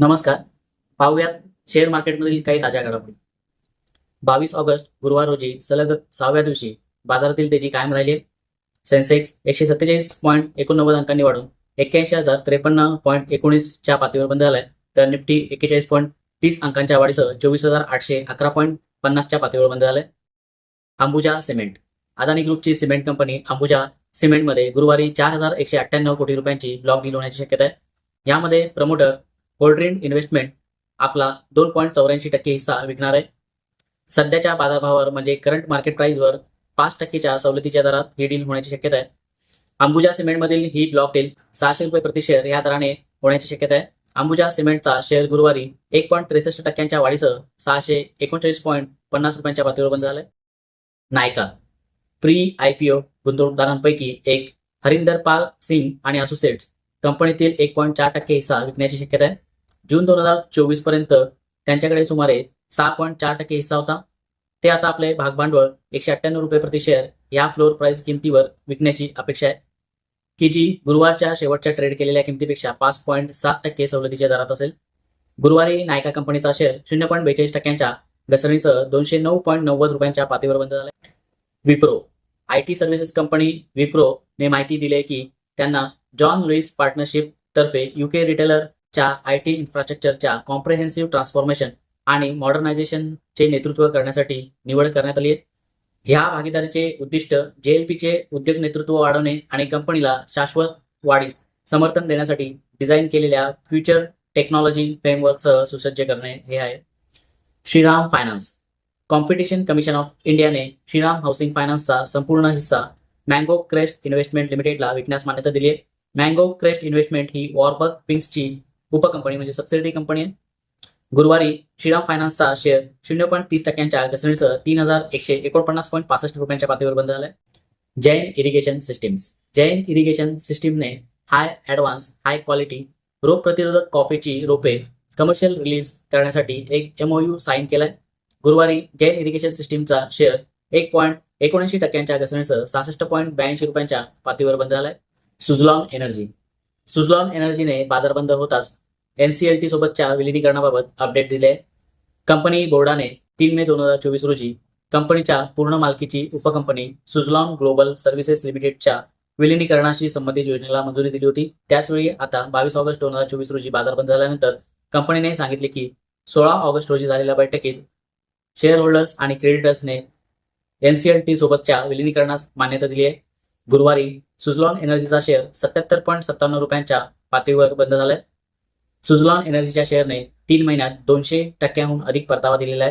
नमस्कार. पाहूयात शेअर मार्केटमधील काही ताज्या घडामोडी. बावीस ऑगस्ट गुरुवार रोजी सलग सहाव्या दिवशी बाजारातील तेजी कायम राहिली सेन्सेक्स एकशे सत्तेचाळीस पॉईंट एकोणनव्वद अंकांनी वाढून एक्क्याऐंशी हजार त्रेपन्न पॉईंट एकोणीसच्या पातळीवर बंद झालाय. तर निफ्टी एक्केचाळीस पॉईंट तीस अंकांच्या वाढीसह चोवीस हजार आठशे अकरा पॉईंट पन्नासच्या पातळीवर बंद झालाय. अंबुजा सिमेंट. अदानी ग्रुपची सिमेंट कंपनी अंबुजा सिमेंटमध्ये गुरुवारी चार हजार एकशे अठ्ठ्याण्णव कोटी रुपयांची ब्लॉक डील होण्याची शक्यता आहे. यामध्ये प्रमोटर होल्ड्रिन इन्व्हेस्टमेंट आपला दोन पॉईंट चौऱ्याऐंशी टक्के हिस्सा विकणार आहे. सध्याच्या बाजारभावावर म्हणजे करंट मार्केट प्राईजवर पाच टक्केच्या सवलतीच्या दरात ही डील होण्याची शक्यता आहे. अंबुजा सिमेंटमधील ही ब्लॉक डील सहाशे रुपये प्रति शेअर या दराने होण्याची शक्यता आहे. अंबुजा सिमेंटचा शेअर गुरुवारी एक पॉईंट त्रेसष्ट टक्क्यांच्या वाढीसह सहाशे एकोणचाळीस पॉईंट पन्नास रुपयांच्या पातळीवर बंद झालाय. Nykaa pre I P O गुंतवणूकदारांपैकी एक हरिंदर पाल सिंग आणि असोसिएट्स कंपनीतील एक पॉईंट चार टक्के हिस्सा विकण्याची शक्यता आहे. जून दोन हजार चोवीसपर्यंत त्यांच्याकडे सुमारे सहा पॉईंट चार टक्के हिस्सा होता. ते आता आपले भागभांडवल एकशे अठ्ठ्याण्णव रुपये प्रति शेअर या फ्लोअर प्राइस किमतीवर विकण्याची अपेक्षा आहे. की जी गुरुवारच्या शेवटच्या ट्रेड केलेल्या किमतीपेक्षा पाच पॉईंट सात टक्के सवलतीच्या दरात असेल. गुरुवारी नायका कंपनीचा शेअर शून्य पॉईंट बेचाळीस टक्क्यांच्या घसरणीसह दोनशे नऊ पॉईंट नव्वद रुपयांच्या पातळीवर बंद झाला Wipro I T services company विप्रोने माहिती दिली आहे की त्यांना जॉन लुईस पार्टनरशिप तर्फे युके च्या आय टी इन्फ्रास्ट्रक्चरच्या कॉम्प्रेहेन्सिव्ह ट्रान्सफॉर्मेशन आणि मॉडर्नायझेशनचे नेतृत्व करण्यासाठी निवड करण्यात आली आहे. ह्या भागीदारीचे उद्दिष्ट जेएलपीचे उद्योग नेतृत्व वाढवणे आणि कंपनीला शाश्वत वाढीस समर्थन देण्यासाठी डिझाईन केलेल्या फ्युचर टेक्नॉलॉजी फ्रेमवर्कसह सुसज्ज करणे हे आहे. Shriram finance competition commission of इंडियाने श्रीराम हाऊसिंग फायनान्सचा संपूर्ण हिस्सा मँगो क्रेस्ट इन्व्हेस्टमेंट लिमिटेडला विकण्यास मान्यता दिली आहे. मँगो क्रेस्ट इन्व्हेस्टमेंट ही वॉर्बर्ग पिंक्सची उपकंपनी म्हणजे सबसिडरी कंपनी आहे. गुरुवारी श्रीराम फायनान्सचा शेअर शून्य पॉईंट तीस टक्क्यांच्या घसरणीसह तीन हजार एकशे एकोणपन्नास पॉईंट पासष्ट रुपयांच्या पातळीवर बंद झालाय. Jain irrigation systems Jain irrigation सिस्टीमने हाय ॲडव्हान्स हाय क्वालिटी रोग प्रतिरोधक कॉफीची रोपे कमर्शियल रिलीज करण्यासाठी एक एमओयू साईन केलाय. गुरुवारी जैन इरिगेशन सिस्टीमचा शेअर एक पॉईंट एकोणऐंशी टक्क्यांच्या घसरणीसह सहासष्ट पॉईंट ब्याऐंशी रुपयांच्या पातळीवर बंद झालाय. सुझलॉन एनर्जी. सुझलॉन एनर्जीने बाजार बंद होताच एनसीएलटी सोबतच्या विलिनीकरणाबाबत अपडेट दिले. कंपनी बोर्डाने तीन मे दोन हजार चोवीस रोजी कंपनीच्या पूर्ण मालकीची उपकंपनी सुझलॉन ग्लोबल सर्व्हिसेस लिमिटेडच्या विलिनीकरणाशी संबंधित योजनेला मंजुरी दिली होती. त्याचवेळी आता बावीस ऑगस्ट दोन हजार चोवीस रोजी बाजार बंद झाल्यानंतर कंपनीने सांगितले की सोळा ऑगस्ट रोजी झालेल्या बैठकीत शेअर होल्डर्स आणि क्रेडिटर्सने एनसीएलटी सोबतच्या विलिनीकरणास मान्यता दिली आहे. गुरुवारी सुझलॉन एनर्जीचा शेअर सत्याहत्तर पॉईंट सत्त्याण्णव रुपयांच्या पातळीवर बंद झालाय. सुजलॉन एनर्जीच्या शेअरने तीन महिन्यात दोनशे टक्क्याहून अधिक परतावा दिलेला आहे.